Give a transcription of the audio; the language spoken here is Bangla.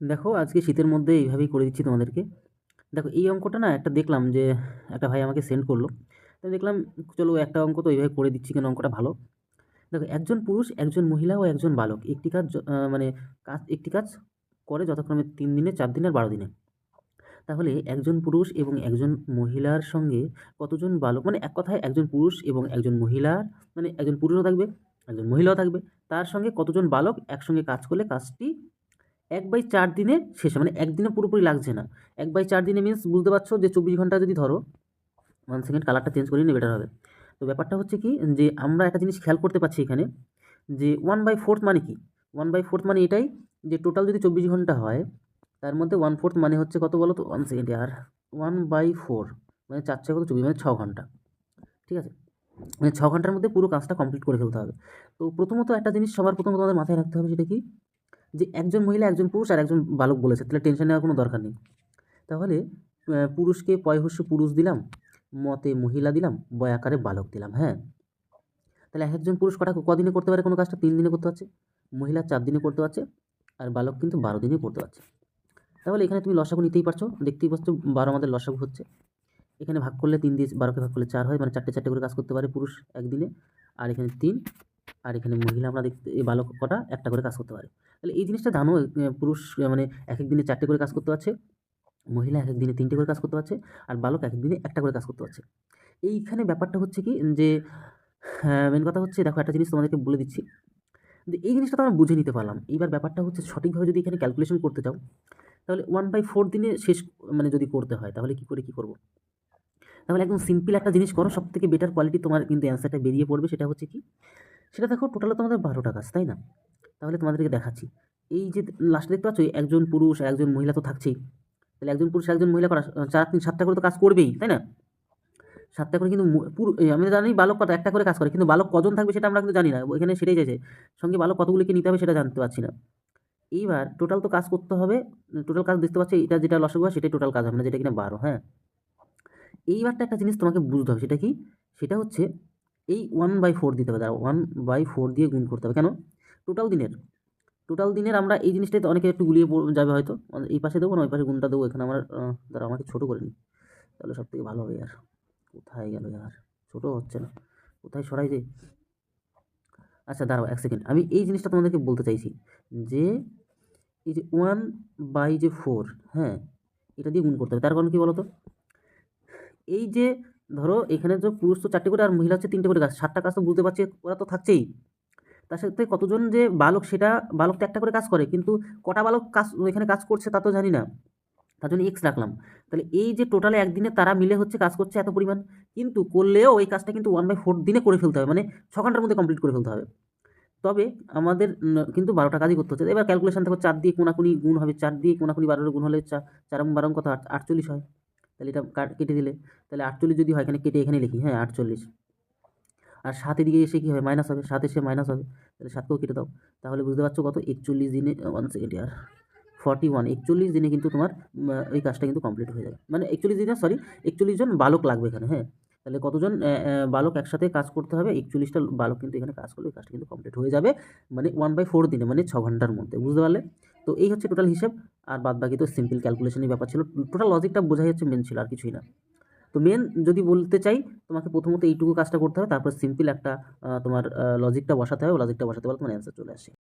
দেখো আজকে শীতের মধ্যে এইভাবেই করে দিচ্ছি তোমাদেরকে। দেখো এই অঙ্কটা না একটা দেখলাম যে একটা ভাই আমাকে সেন্ড করল। তো দেখলাম, চলো একটা অঙ্ক তো এইভাবে করে দিচ্ছি কেন অঙ্কটা ভালো? দেখো একজন পুরুষ, একজন মহিলা ও একজন বালক একটি কাজ মানে কাজ, একটি কাজ করে যথাক্রমে তিন দিনে, চার দিনে আর বারো দিনে। তাহলে একজন পুরুষ এবং একজন মহিলার সঙ্গে কতজন বালক মানে এক কথায় একজন পুরুষ এবং একজন মহিলার মানে একজন পুরুষও থাকবে, একজন মহিলাও থাকবে, তার সঙ্গে কতজন বালক একসঙ্গে কাজ করলে কাজটি এক বাই চার দিনে শেষ মানে একদিনে পুরোপুরি লাগছে না। এক বাই চার দিনে মিন্স বুঝতে পারছ যে চব্বিশ ঘণ্টা যদি ধরো ওয়ান সেকেন্ড কালারটা চেঞ্জ করে নিয়ে বেটার হবে। তো ব্যাপারটা হচ্ছে কি, যে আমরা একটা জিনিস খেয়াল করতে পারছি এখানে, যে ওয়ান বাই ফোর্থ মানে কি? ওয়ান বাই ফোর্থ মানে এটাই যে টোটাল যদি চব্বিশ ঘণ্টা হয়, তার মধ্যে ওয়ান ফোর্থ মানে হচ্ছে কত বলো তো ওয়ান সেকেন্ড আর ওয়ান বাই ফোর মানে চার ছয় কত? চব্বিশ মানে ছ ঘণ্টা। ঠিক আছে? মানে ছ ঘণ্টার মধ্যে পুরো কাজটা কমপ্লিট করে ফেলতে হবে। তো প্রথমত একটা জিনিস সবার প্রথমত আমাদের মাথায় রাখতে হবে, সেটা কি? যে একজন মহিলা, একজন পুরুষ আর একজন বালক বলেছে, তাহলে টেনশন নেওয়ার কোনো দরকার নেই। তাহলে পুরুষকে পয়হস্য পুরুষ দিলাম, মতে মহিলা দিলাম, বয় আকারে বালক দিলাম হ্যাঁ? তাহলে এক একজন পুরুষ কটা কদিনে করতে পারে কোনো কাজটা? তিন দিনে করতে পারছে। মহিলা চার দিনে করতে পারছে, আর বালক কিন্তু বারো দিনে করতে পারছে। তাহলে এখানে তুমি লসাগু নিতেই পারছ। দেখতেই পাচ্ছ বারো আমাদের লসাগু হচ্ছে। এখানে ভাগ করলে তিন দিয়ে, বারোকে ভাগ করলে চার হয় মানে চারটে চারটে করে কাজ করতে পারে পুরুষ একদিনে। আর এখানে তিন, আর এখানে মহিলা আমরা দেখতে, এই বালক কটা একটা করে কাজ করতে পারে। তাহলে এই জিনিসটা জানো পুরুষ মানে এক এক দিনে চারটে করে কাজ করতে পারছে, মহিলা এক এক দিনে তিনটে করে কাজ করতে পারছে, আর বালক এক দিনে একটা করে কাজ করতে পারছে। এইখানে ব্যাপারটা হচ্ছে কি, যে মেন কথা হচ্ছে, দেখো একটা জিনিস তোমাদেরকে বলে দিচ্ছি এই জিনিসটা তো আমরা বুঝে নিতে পারলাম। এইবার ব্যাপারটা হচ্ছে সঠিকভাবে যদি এখানে ক্যালকুলেশন করতে চাও, তাহলে ওয়ান বাই ফোর দিনে শেষ মানে যদি করতে হয়, তাহলে কী করে কী করব? তাহলে একদম সিম্পল একটা জিনিস করো সব থেকে বেটার কোয়ালিটি তোমার কিন্তু অ্যান্সারটা বেরিয়ে পড়বে, সেটা হচ্ছে কি, সেটা দেখো টোটালে তোমাদের বারোটা কাজ, তাই না? তাহলে তোমাদেরকে দেখাচ্ছি। এই যে লাস্টে দেখতে পাচ্ছ একজন পুরুষ একজন মহিলা তো থাকছেই। তাহলে একজন পুরুষ একজন মহিলা করা, চার তিন সাতটা করে তো কাজ করবেই, তাই না? সাতটা করে কিন্তু পুরু আমি জানি বালক কত, একটা করে কাজ করে, কিন্তু বালক কজন থাকবে সেটা আমরা কিন্তু জানি না, এখানে সেটাই চাইছে। সঙ্গে বালক কতগুলিকে নিতে হবে সেটা জানতে পারছি না। এইবার টোটাল তো কাজ করতে হবে টোটাল কাজ দেখতে পাচ্ছি, এটা যেটা লসগু হয় সেটাই টোটাল কাজ হবে না, যেটা কিনা বারো হ্যাঁ? এইবারটা একটা জিনিস তোমাকে বুঝতে হবে, সেটা কি? সেটা হচ্ছে এই ওয়ান বাই ফোর দিতে হবে দাঁড়া ওয়ান বাই ফোর দিয়ে গুণ করতে হবে, কেন? টোটাল দিনের। টোটাল দিনের আমরা এই জিনিসটাই অনেকে একটু গুলিয়ে যাবে হয়তো। এই পাশে দেবো না ওই পাশে গুণটা দেবো। এখানে আমার আহ, আমাকে ছোটো করে নিই তাহলে সব থেকে ভালো হবে আর। কোথায় গেল আর? ছোটো হচ্ছে না। কোথায় সরাই যে? আচ্ছা দাঁড়াও এক সেকেন্ড আমি এই জিনিসটা তোমাদেরকে বলতে চাইছি যে এই যে ওয়ান বাই যে ফোর হ্যাঁ এটা দিয়ে গুণ করতে হবে। তার কারণ কী বলো তো এই যে ধরো এখানে তো পুরুষ তো চারটে করে আর মহিলা হচ্ছে তিনটে করে গাছ সাতটা কাজ তো বুঝতে পারছি ওরা তো থাকছেই। তার সাথে কতজন যে বালক সেটা বালক তো একটা করে কাজ করে, কিন্তু কটা বালক কাজ, এখানে কাজ করছে তা তো জানি না। তার জন্য এক্স রাখলাম। তাহলে এই যে টোটালে একদিনে তারা মিলে হচ্ছে কাজ করছে এত পরিমাণ, কিন্তু করলেও এই কাজটা কিন্তু ওয়ান বাই ফোর দিনে করে ফেলতে হবে মানে ছ ঘণ্টার মধ্যে কমপ্লিট করে ফেলতে হবে। তবে আমাদের কিন্তু বারোটা কাজই করতে হচ্ছে। এবার ক্যালকুলেশন দেখো, চার দিয়ে কোনাকুনি গুণ হবে, চার দিয়ে কোনাকুনি বারোর গুণ হলে চার বারো কত? আট- আটচল্লিশ হয়। তাহলে এটা কেটে দিলে। তাহলে আটচল্লিশ যদি হয়, এখানে কেটে এখানে লিখি হ্যাঁ আটচল্লিশ। আর সাতের দিকে এসে কী হবে? মাইনাস হবে। সাত এসে মাইনাস হবে। তাহলে সাতকেও কেটে দাও। তাহলে বুঝতে পারছ কত? একচল্লিশ দিনে one second year forty one একচল্লিশ দিনে কিন্তু তোমার এই কাজটা কিন্তু কমপ্লিট হয়ে যাবে। মানে একচল্লিশ দিনে সরি একচল্লিশ জন বালক লাগবে এখানে হ্যাঁ? তাহলে কতজন বালক একসাথে কাজ করতে হবে? একচল্লিশটা বালক কিন্তু এখানে কাজ করলে এই কাজটা কিন্তু কমপ্লিট হয়ে যাবে। মানে ওয়ান বাই ফোর দিনে মানে ছ ঘণ্টার মধ্যে, বুঝতে পারলে? তো এই হচ্ছে টোটাল হিসেব। আর বাদ বাকি তো সিম্পল ক্যালকুলেশনের ব্যাপার ছিল। টোটাল লজিকটা বোঝাই হচ্ছে মেন ছিল, আর কিছুই না। তো মেন যদি বলতে চাই তোমাকে প্রথমত এইটুকু কাজটা করতে হবে, তারপর সিম্পল একটা তোমার লজিকটা বসাতে হবে লজিকটা বসাতে পারলে তোমার অ্যান্সার চলে আসে।